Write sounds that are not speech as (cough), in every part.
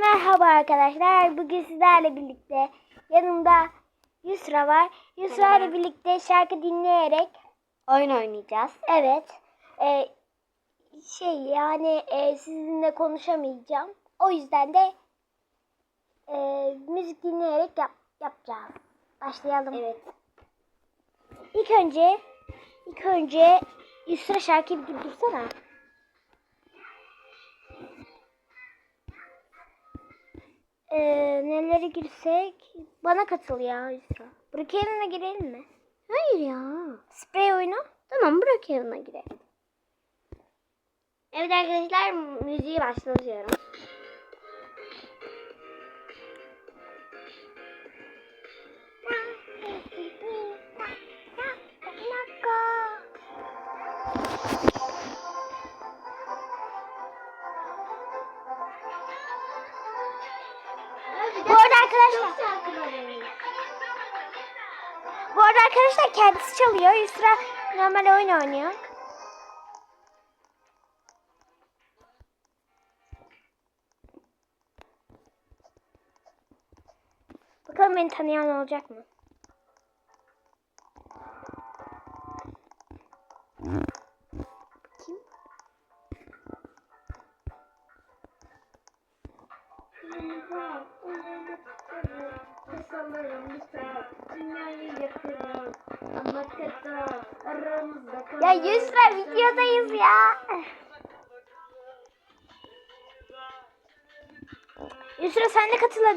merhaba arkadaşlar. Bugün sizlerle birlikte yanımda Yusra var. Yusra ile birlikte şarkı dinleyerek oyun oynayacağız. Evet. Ee, şey yani e, sizinle konuşamayacağım. O yüzden de e, müzik dinleyerek yap, yapacağız. Başlayalım. Evet. İlk önce ilk önce Yusra şarkıyı bir durdursana. Ee, nelere girsek? Bana katıl ya Yusra. Brookhaven'a girelim mi? Hayır ya. Sprey oyunu? Tamam Brookhaven'a girelim. Evet arkadaşlar müziği başlatıyorum. Arkadaşlar Bu arada arkadaşlar kendisi çalıyor. Yusra normal oyun oynuyor. Bakalım beni tanıyan olacak mı?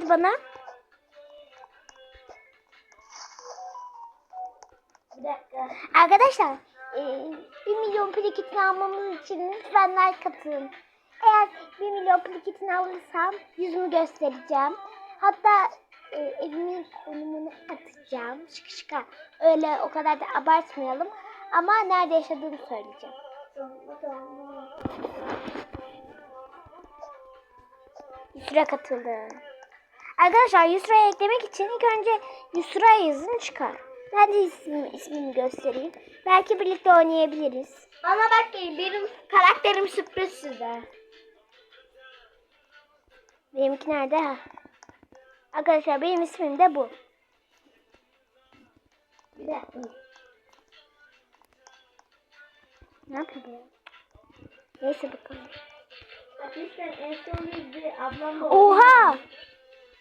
Hadi bana. Bir dakika. Arkadaşlar e, 1 milyon pliketini almamız için lütfen like atın. Eğer 1 milyon pliketini alırsam yüzümü göstereceğim. Hatta e, evimin konumunu atacağım. Şık şıka. Öyle o kadar da abartmayalım. Ama nerede yaşadığımı söyleyeceğim. Yusra katıldı. Arkadaşlar Yusra'ya eklemek için ilk önce Yusra yazın çıkar. Ben de ismimi, ismimi göstereyim. Belki birlikte oynayabiliriz. Bana bak benim karakterim sürpriz size. Benimki nerede? Ha. Arkadaşlar benim ismim de bu. Bir dakika. Ne yapıyor? Neyse bakalım. Arkadaşlar en son bir ablamla Oha!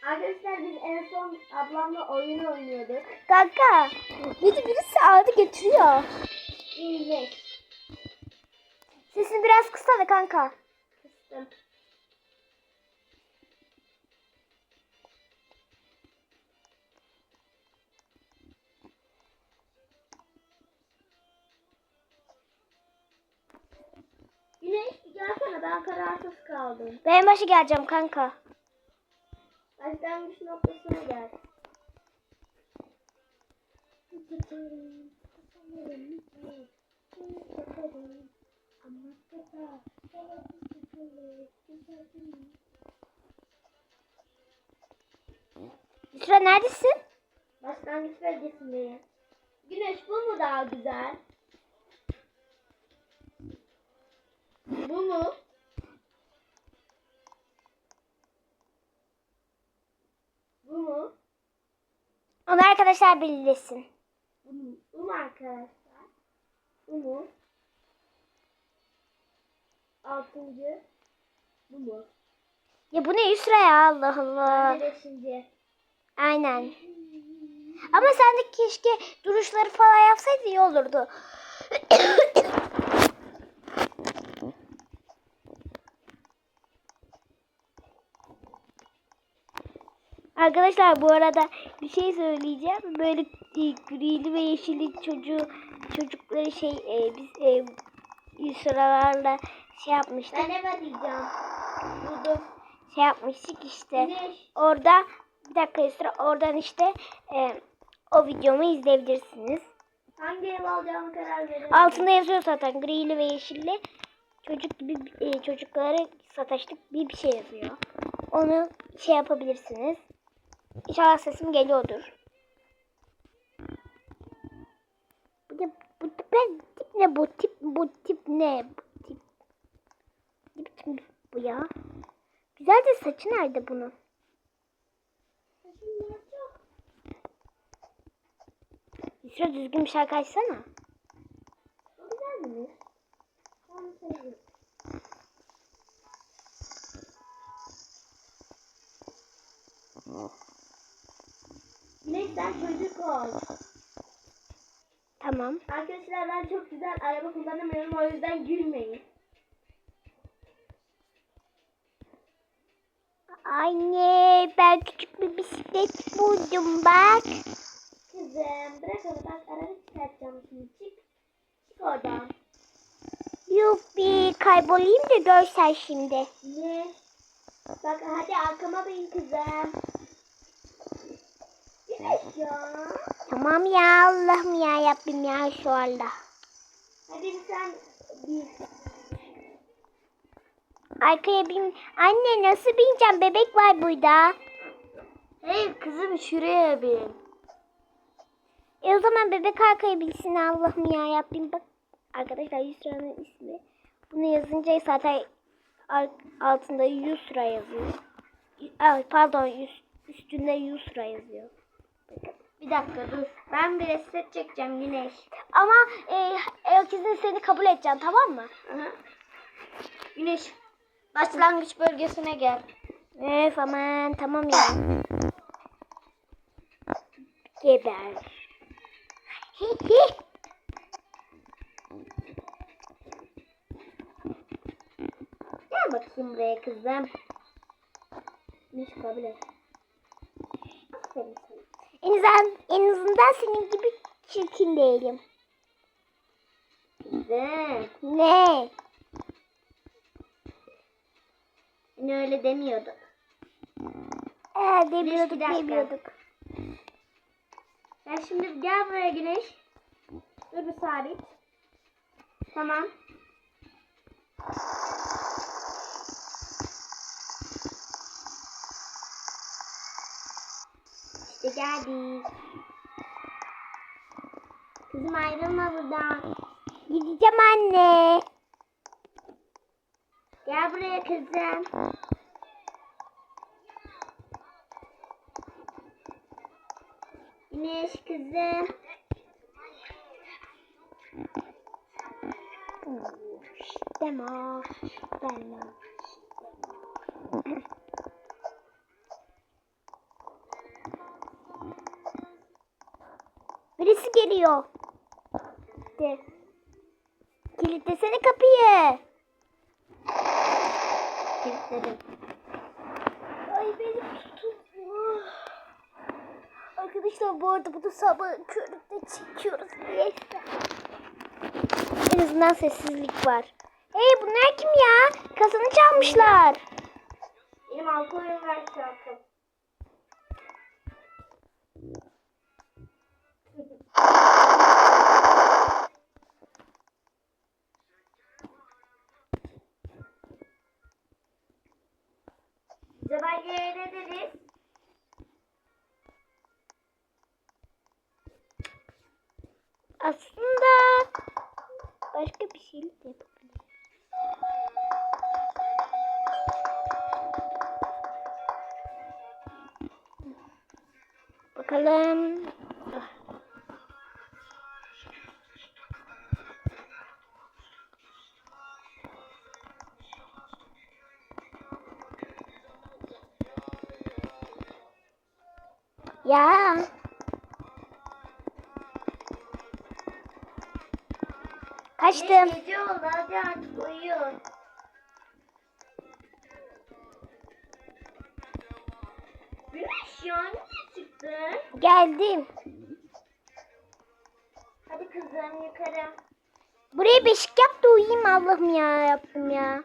Arkadaşlar biz en son ablamla oyun oynuyorduk. Kanka. Beni birisi aldı götürüyor. İlginç. Sesini biraz kısana kanka. Kıstım. Güneş gelsene ben kararsız kaldım. Ben başa geleceğim kanka. Başlangıç noktasına gel. Yusra neredesin? Başlangıç bölgesindeyim. Güneş bu mu daha güzel? Bu mu? Bu mu? Onu arkadaşlar belirlesin. Bu mu? Bu mu arkadaşlar? Bu mu? Altıncı. Bu mu? Ya bu ne Yusra ya Allah Allah. Beşinci. Aynen. Ama sen de keşke duruşları falan yapsaydın iyi olurdu. (coughs) Arkadaşlar bu arada bir şey söyleyeceğim. Böyle e, grili ve yeşilli çocuğu çocukları şey e, biz e, Yusralarla şey yapmıştık. Ben ne diyeceğim? Buldum. Şey yapmıştık işte. Güneş. Orada bir dakika Yusra oradan işte e, o videomu izleyebilirsiniz. Hangi ev alacağımı karar verelim. Altında yazıyor zaten grili ve yeşilli çocuk gibi e, çocukları sataştık bir bir şey yazıyor. Onu şey yapabilirsiniz. İnşallah sesim geliyordur. Bu ne? Bu tip ne bu tip bu tip ne bu tip? Ne biçim bu ya? Güzel de saçı nerede bunun? Yusra düzgün bir şarkı açsana. Güzel mi? Ben sen çocuk ol. Tamam. Arkadaşlar ben çok güzel araba kullanamıyorum o yüzden gülmeyin. Anne ben küçük bir bisiklet buldum bak. Kızım bırak onu bak araba çıkartacağım şimdi çık. Çık oradan. Yuppi kaybolayım da görsen şimdi. Ne? Bak hadi arkama bin kızım. Tamam ya Allah'ım ya yapayım ya şu anda. Hadi sen. Arkaya bin. Anne nasıl bineceğim? Bebek var burada. Hey kızım şuraya bin. E o zaman bebek arkaya binsin Allah'ım ya yapayım. Bak arkadaşlar Yusra'nın ismi. Bunu yazınca zaten altında Yusra yazıyor. Ay, pardon üst- üstünde Yusra yazıyor. Bir dakika dur. Ben bir reset çekeceğim Güneş. Ama e, herkesin seni kabul edeceğim tamam mı? Aha. Güneş başlangıç bölgesine gel. Öf aman tamam ya. Geber. Hi hi. Gel bakayım buraya kızım. Güneş kabul et. Aferin sana. En azından, en azından senin gibi çirkin değilim. Kızım. Ne? Hani öyle demiyorduk. Ee, demiyorduk dakika. demiyorduk. Sen şimdi gel buraya Güneş. Dur bir sabit. Tamam. İşte geldik. Kızım ayrılma buradan. Gideceğim anne. Gel buraya kızım. Güneş kızım. Demo. Demo. Birisi geliyor. De. Kilitlesene kapıyı. Kilitledim. Ay benim tutuldu. Arkadaşlar bu arada bunu sabah körükte çekiyoruz. Neyse. En azından sessizlik var. Hey bunlar kim ya? Kazanı çalmışlar. Benim alkol ver şarkım. Zebalye'ye ne deriz? Aslında başka bir şey de yapabiliriz. Bakalım. Ya. Kaçtım. Gece oldu hadi artık uyuyor. Güneş ya nereye çıktın? Geldim. Hadi kızım yukarı. Buraya beşik yap da uyuyayım Allah'ım ya yaptım ya.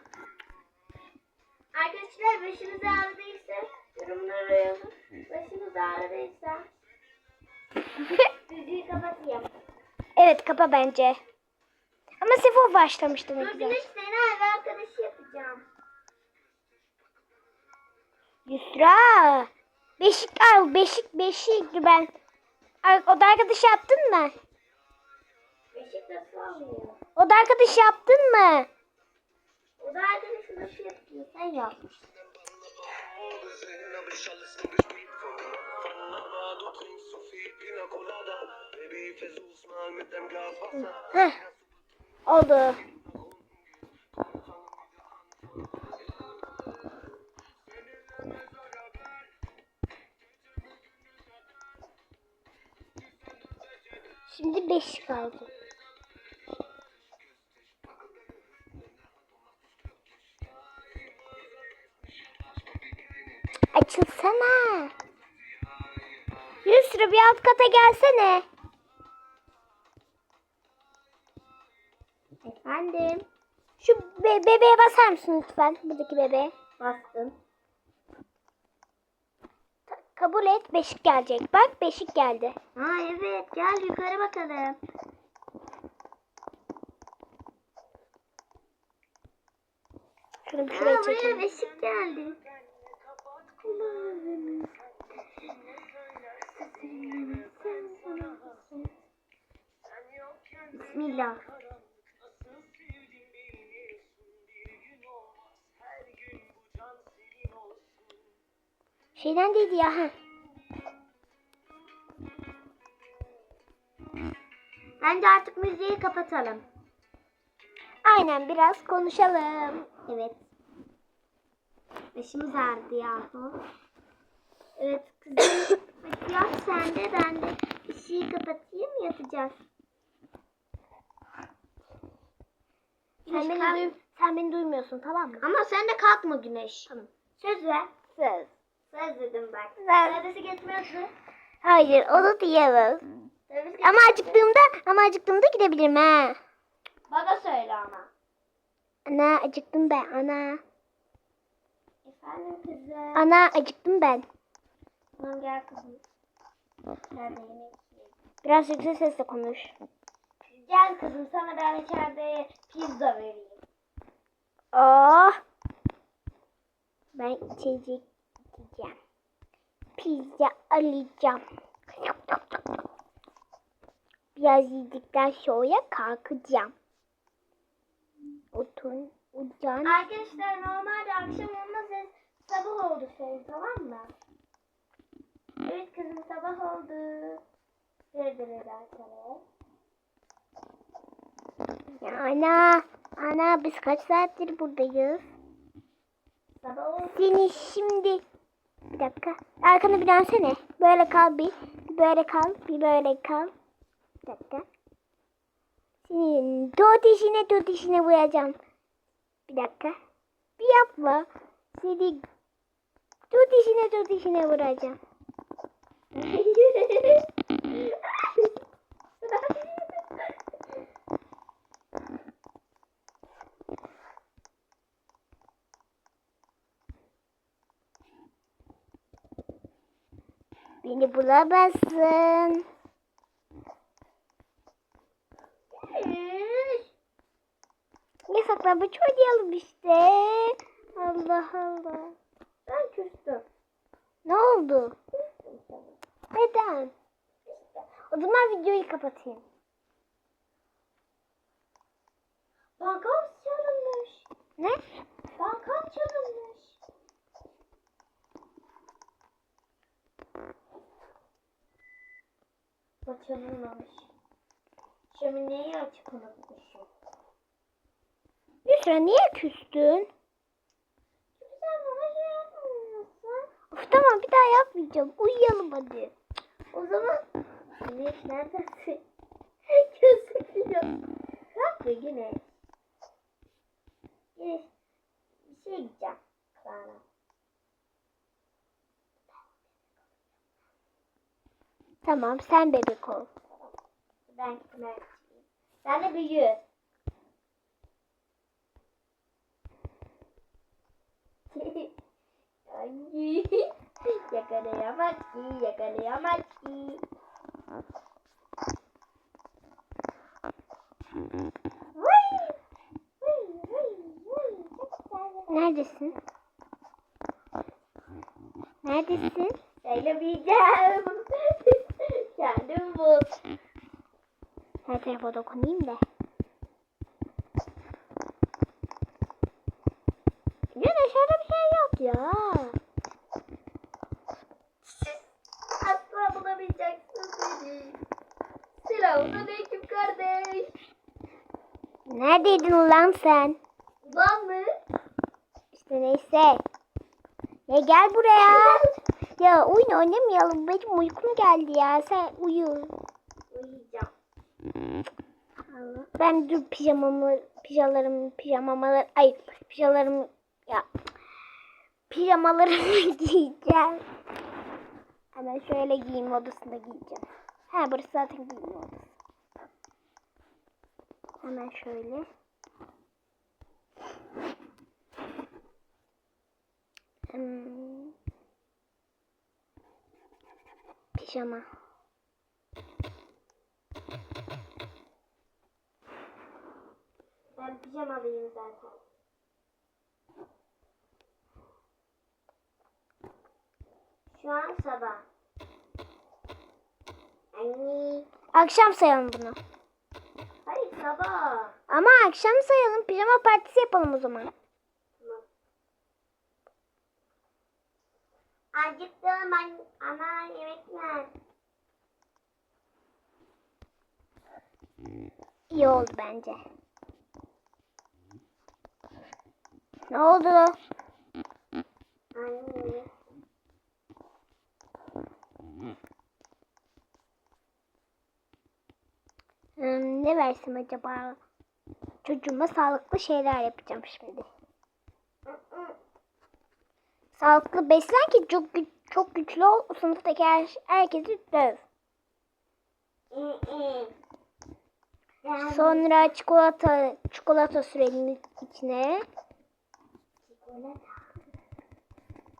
Arkadaşlar başınız ağrıdıysa yorumlara yazın. Başınız ağrıdıysa müziği kapatayım. evet kapa bence. Ama Sefo başlamıştı ne güzel. Güneş seni ev arkadaşı yapacağım. Yusra. Beşik al beşik beşik ben. Oda arkadaşı yaptın mı? Beşik nasıl almıyor? Oda arkadaşı yaptın mı? O da arkadaşı nasıl yapıyor? Sen yapmışsın. Heh. Oldu. Şimdi 5 kaldı. Alt kata gelsene. Efendim. Şu be- bebeğe basar mısın lütfen? Buradaki bebeğe. Bastım. Kabul et. Beşik gelecek. Bak beşik geldi. Ha evet gel yukarı bakalım. Şunu şuraya çekelim. beşik geldi. Değildi ya. Ha. Bence artık müziği kapatalım. Aynen biraz konuşalım. Evet. Başımız ağrıdı yahu. Evet kızım. (coughs) Hadi yat sen de ben de ışığı kapatayım yatacağız. Sen Güneş beni, kalk. duy- sen beni duymuyorsun tamam mı? Ama sen de kalkma Güneş. Tamam. Söz ver. Söz. Söz dedim bak. Söz. Neredeyse geçmiyorsun. Hayır onu diyemez. Söz Ama acıktığımda ama acıktığımda gidebilirim ha. Bana söyle ama. Ana acıktım ben ana. Efendim kızım. Ana acıktım ben. Tamam gel kızım. Nerede yemek yiyelim. Biraz yüksek sesle konuş. Gel kızım sana ben içeride pizza vereyim. Oh. Ben içecek. Pizza alacağım. Biraz yedikten sonra kalkacağım. Oturun. Ucan. Arkadaşlar normalde akşam olmaz sabah oldu senin tamam mı? Evet kızım sabah oldu. Verdiler arkadaşlar. Ya ana. Ana biz kaç saattir buradayız? Sabah oldu. Seni şimdi bir dakika. Arkanı bir dönsene. Böyle kal bir. Böyle kal. Bir böyle kal. Bir dakika. Senin dört işine dört işine vuracağım. Bir dakika. Bir yapma. Seni dört işine dört işine vuracağım. (laughs) Beni bulamazsın. Yasaklanmış oynayalım işte. Allah Allah. ben küstüm. Ne oldu? Neden? O zaman videoyu kapatayım. Bankam çalınmış. Ne? Bankam çalınmış. Bu çalınmamış. Şömineyi açık unutmuşum. Yusra niye küstün? Sen bana şey yapmıyorsun. Of tamam bir daha yapmayacağım. Uyuyalım hadi. O zaman Güneş neredesin? (laughs) Gözüküyor. Kalk be Güneş. Güneş bir şey diyeceğim sana. Tamam sen bebek ol. Ben kime Sen de büyü. Ay, (laughs) yakalayamaz ki, yakalayamaz ki. Neredesin? Neredesin? (laughs) Söylemeyeceğim. Kendim bul. Her tarafa dokunayım da. Ya aşağıda bir şey yok ya. Asla bulamayacaksın beni. Selamünaleyküm kardeş. Neredeydin lan sen? Ulan mı? İşte neyse. Ya gel buraya. Ya oyun oynamayalım. Benim uykum geldi ya. Sen uyu. Uyuyacağım. Ben dur pijamamı, pijalarımı, pijamalar, ay pijalarımı ya pijamalarımı (laughs) giyeceğim. Hemen şöyle giyinme odasında giyeceğim. Ha burası zaten giyinme odası. Hemen şöyle. Hmm. Pijama. Ben pijamalıyım zaten. Şu an sabah. Anne. Akşam sayalım bunu. Hayır sabah. Ama akşam sayalım. Pijama partisi yapalım o zaman. Acıktım ben ama yemek ver. İyi oldu bence. Ne oldu? Anne. Hmm, ne versem acaba? Çocuğuma sağlıklı şeyler yapacağım şimdi. Sağlıklı beslen ki çok gü- çok güçlü ol. Sınıftaki her, herkesi döv. Sonra çikolata çikolata sürelim içine.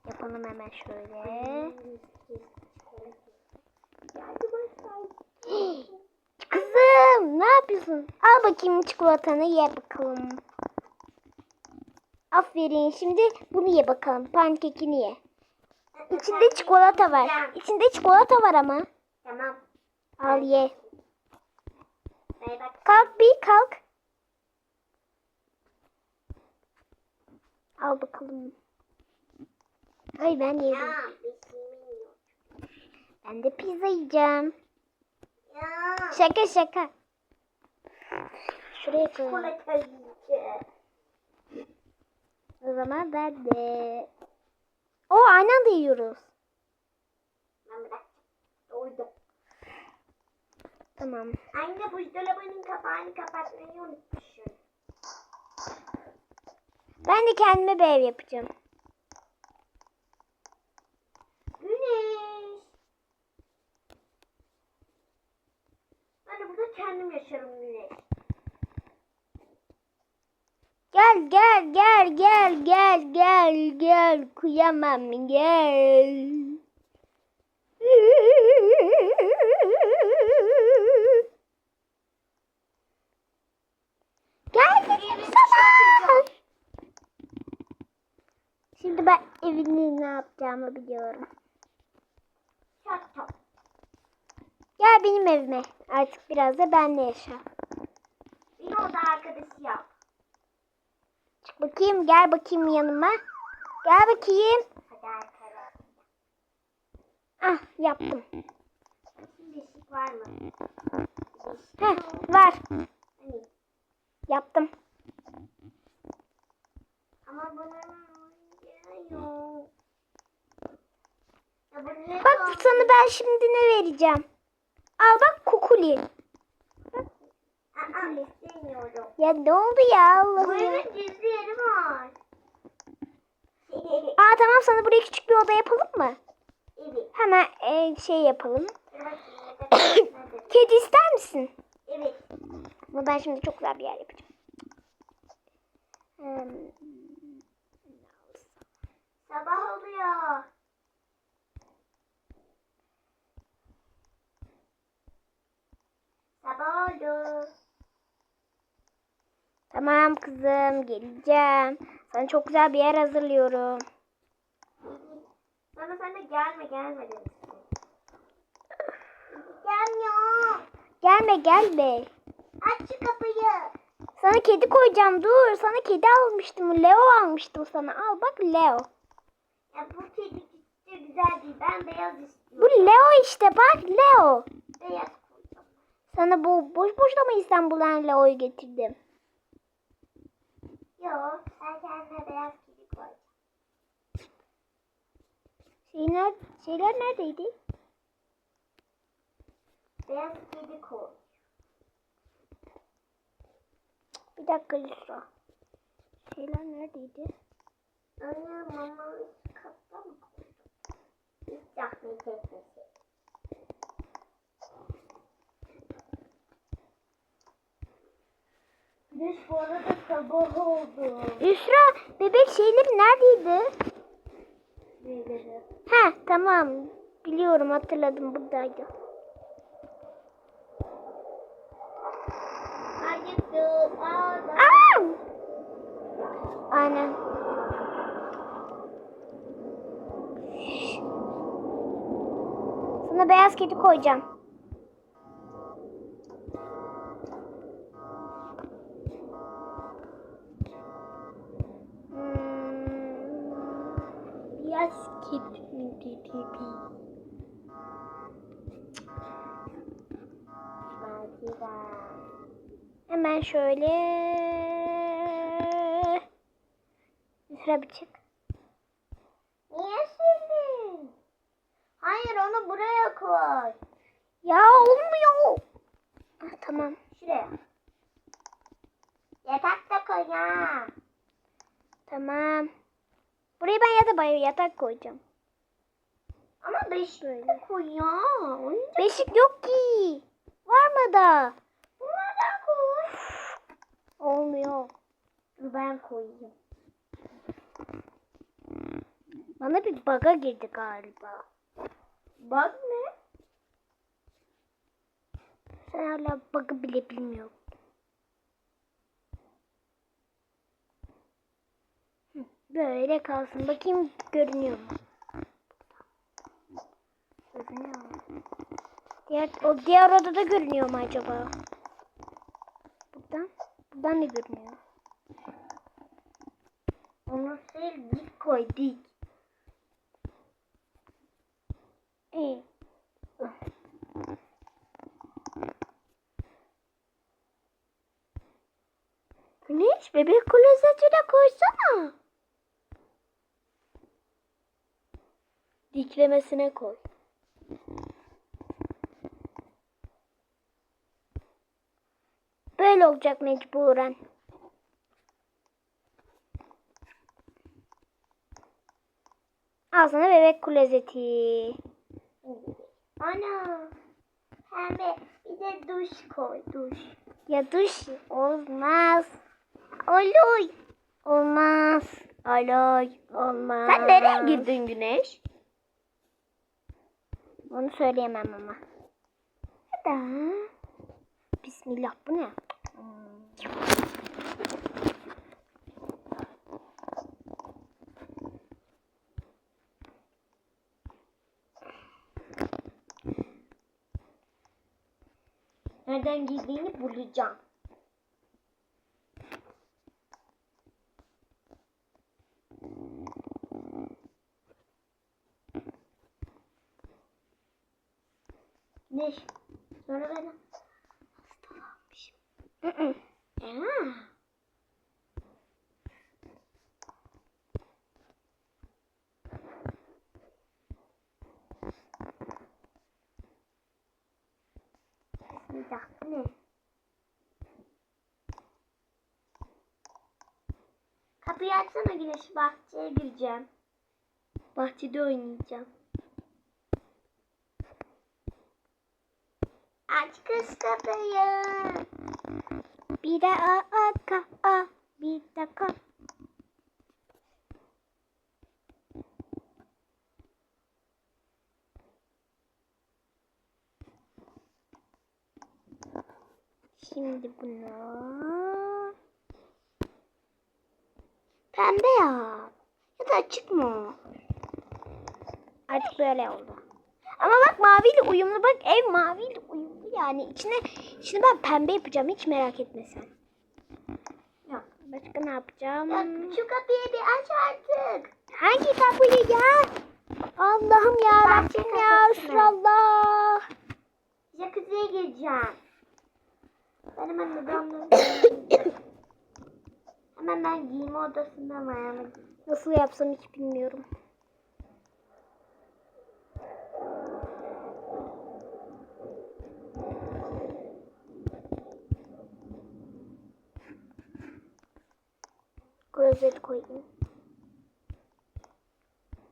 Yapalım hemen şöyle. (gasps) Kızım ne yapıyorsun? Al bakayım çikolatanı ye bakalım. Aferin. Şimdi bunu ye bakalım. Pankekini ye. İçinde çikolata var. İçinde çikolata var ama. Tamam. Al ye. Kalk bir kalk. Al bakalım. Ay ben yedim. Ben de pizza yiyeceğim. Şaka şaka. Şuraya koy. Çikolata yiyeceğim. O zaman ben de. O aynı anda yiyoruz. Ben bırak. Doydum. Tamam. Anne buzdolabının kapağını kapatmayı unutmuşum. Ben de kendime bir ev yapacağım. Güneş. Ben de burada kendim yaşarım Güneş. Gel gel gel gel gel gel gel kıyamam gel. Gel dedim sana. Şimdi ben evini ne yapacağımı biliyorum. Gel benim evime. Artık biraz da benle yaşa. Bir oda arkadaşı yap. Bakayım gel bakayım yanıma. Gel bakayım. Ah yaptım. Işık var mı? Heh, var. Hani. Yaptım. Ama bunun yok. Bak sana ben şimdi ne vereceğim. Al bak kukuli. Aa, Ya ne oldu ya Bu Allah'ım. evin gizli yeri var. Aa tamam sana buraya küçük bir oda yapalım mı? evet. Hemen e, şey yapalım. (coughs) Kedi ister misin? evet. Ama ben şimdi çok güzel bir yer yapacağım. Hmm, Sabah oluyor. Sabah oldu. Tamam kızım geleceğim. Sana çok güzel bir yer hazırlıyorum. Bana sen de gelme gelme demiştin. Gelmiyor. Gelme gelme. Aç şu kapıyı. Sana kedi koyacağım dur. Sana kedi almıştım. Leo almıştım sana. Al bak Leo. Ya bu kedi hiç güzel değil. Ben beyaz Bu istiyorum. Leo işte bak Leo. Beyaz koyacağım. Sana bu boş boşuna mı İstanbul'dan Leo'yu getirdim? Yok sen kendine beyaz kedi koy. Şeyler, şeyler neredeydi? Beyaz kedi koy. Bir dakika Yusra. Şeyler neredeydi? Anne mama üst katta mı? Üst yapmayı teknesi. Güneş bu arada sabah oldu. Yusra bebek şeyleri neredeydi? Neleri? Ha tamam. Biliyorum hatırladım buradaydı. Aa! Aynen. Sana beyaz kedi koyacağım. Hemen şöyle Sıra bir çık. Niye sildin? Hayır onu buraya koy. Ya olmuyor. Ah, tamam. Şuraya. Yatakta koy ya. Tamam. Buraya ben yatak, bay- yatak koyacağım. Ama beş Böyle. koy ya. Oyuncak Beşik yok ki. Var mı da? Olmuyor. Ben koyayım. Bana bir baga girdi galiba. Bak ne? Sen hala bug'ı bile bilmiyorsun. Hı, Böyle kalsın. Bakayım görünüyor mu? Görünüyor mu? Diğer, o diğer odada görünüyor mu acaba? Buradan? Buradan ne görünüyor? Onu sil dik koy dik. İyi. Güneş bebek klozetine koysana. Diklemesine koy. Böyle olacak mecburen. Al sana bebek klozeti. Ana. Pembe bir de duş koy duş. Ya duş olmaz. Aloy. Olmaz. Aloy. Olmaz. Sen nereye girdin Güneş? Onu söyleyemem ama. Hadi. Bismillah bu ne? Nereden girdiğini bulacağım. Ne? Sonra ben Hı-hı. Aa. Bismillah bu ne? Açsana güneş bahçeye gireceğim. Bahçede oynayacağım. Aç kız kapıyı. Bir de a a ka a bir de ka. Şimdi bunu pembe ya. Ya da açık mı? Artık böyle oldu. Ama bak maviyle uyumlu bak ev maviyle uyumlu yani içine şimdi ben pembe yapacağım hiç merak etme sen. Yok. Başka ne yapacağım? Ya şu kapıyı bir aç artık. Hangi kapıyı ya? Allah'ım ya Rabbim ya Resulallah. Jacuzziye gireceğim. Ben hemen odamda (coughs) Hemen ben giyinme odasından ayağıma Nasıl yapsam hiç bilmiyorum. Klozet koyayım.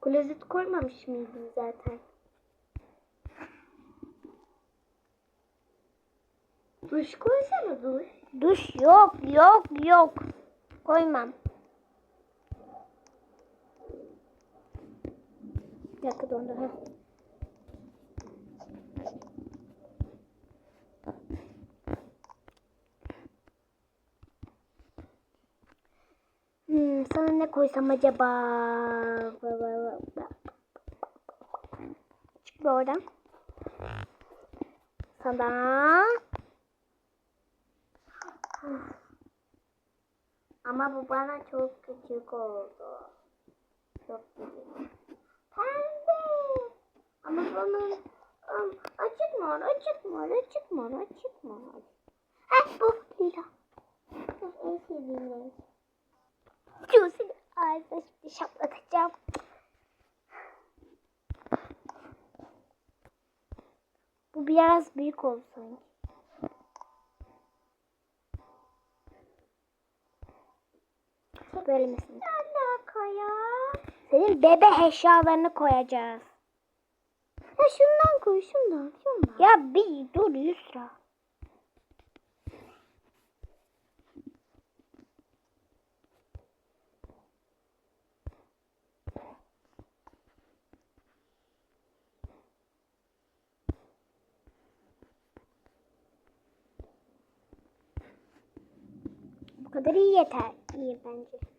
Klozet koymamış mıydın zaten? Duş koysana duş. Duş yok yok yok. Koymam. Bir dakika dondu. Hmm, sana ne koysam acaba? Çık bir oradan. Sana Ama bu bana çok küçük oldu. Çok küçük. Pembe. Ama bunun um, açık mor, açık mor, açık mor, açık mor. Heh, bu lila. En sevdiğim renk. Ağzına şimdi şaplatacağım. Bu biraz büyük oldu Böyle misin? Ne alaka ya? Senin bebe eşyalarını koyacağız. Ya şundan koy, şundan, şundan. Ya bir dur Yusra. Bu kadar iyi yeter. İyi bence.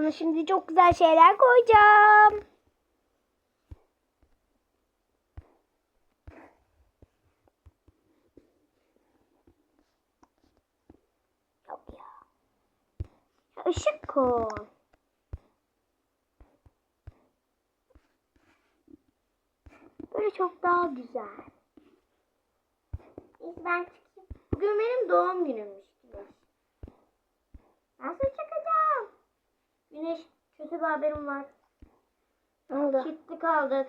Sana şimdi çok güzel şeyler koyacağım. Yok ya. Ya ışık koy. Böyle çok daha güzel. Ben çıkayım. Bugün benim doğum günümmüş. Ben sana çakacağım. Güneş kötü bir haberim var. Ne oldu? Gitti kaldık.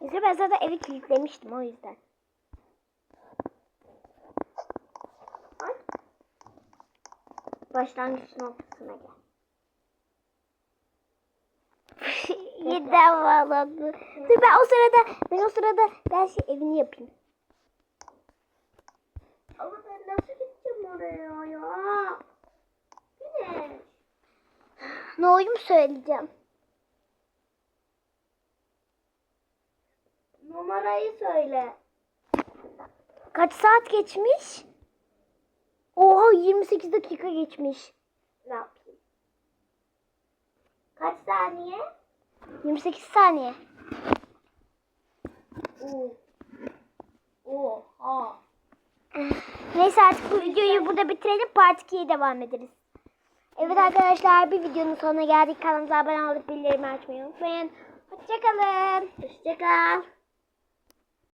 Neyse ben zaten evi kilitlemiştim o yüzden. Başlangıç noktasına gel. Yeniden bağlandı. Dur ben o sırada ben o sırada ben şey evini yapayım. Ama ben nasıl gideceğim oraya ya? Güneş. Ne oyum söyleyeceğim. Numarayı söyle. Kaç saat geçmiş? Oha 28 dakika geçmiş. Ne yapayım? Kaç saniye? 28 saniye. Oo. Oha. Neyse artık bu videoyu burada bitirelim. Part 2'ye devam ederiz. Evet arkadaşlar bir videonun sonuna geldik. Kanalımıza abone olup bildirim açmayı unutmayın. Hoşçakalın. Hoşçakal.